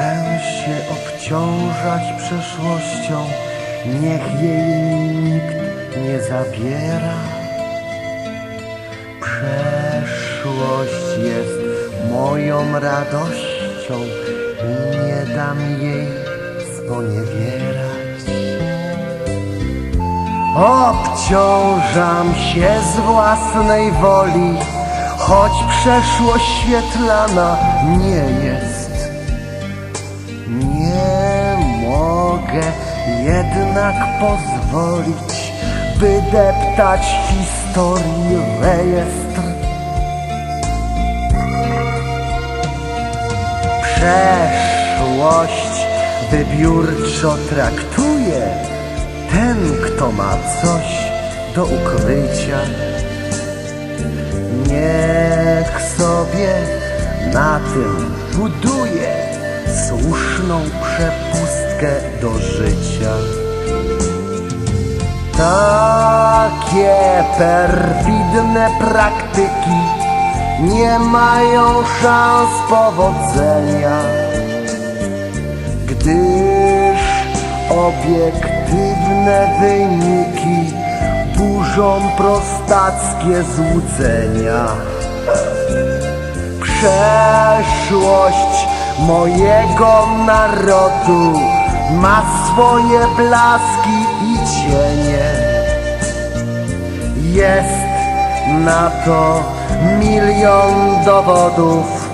Chcę się obciążać przeszłością, niech jej nikt nie zabiera. Przeszłość jest moją radością nie dam jej sponiewierać. Obciążam się z własnej woli, choć przeszłość świetlana nie jest. Pozwolić, by deptać historii rejestr. Przeszłość wybiórczo traktuje ten, kto ma coś do ukrycia. Niech sobie na tym buduje słuszną przepustkę do życia. Takie perfidne praktyki nie mają szans powodzenia, gdyż obiektywne wyniki burzą prostackie złudzenia. Przeszłość mojego narodu ma swoje blaski i cienie. Jest na to milion dowodów,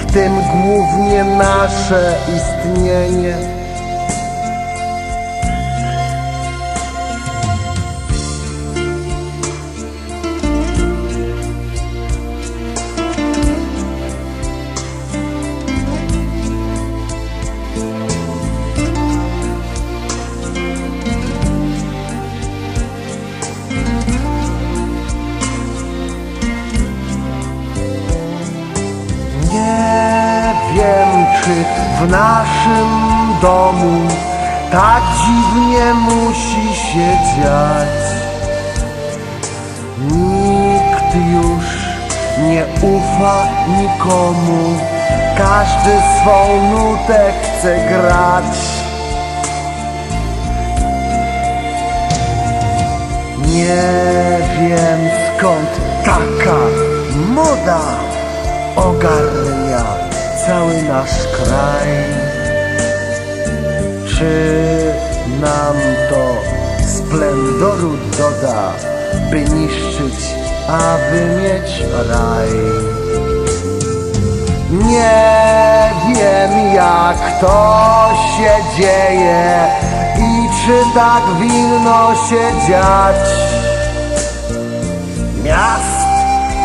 w tym głównie nasze istnienie. W naszym domu tak dziwnie musi się dziać. Nikt już nie ufa nikomu, każdy swą nutę chce grać. Nie wiem skąd taka moda ogarnia cały nasz kraj. Czy nam to splendoru doda, by niszczyć, aby mieć raj? Nie wiem jak to się dzieje i czy tak winno się dziać. Miast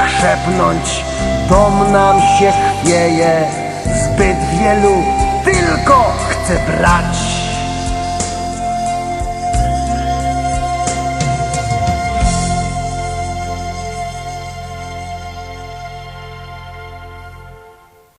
krzepnąć, dom nam się chwieje, zbyt wielu tylko chce brać.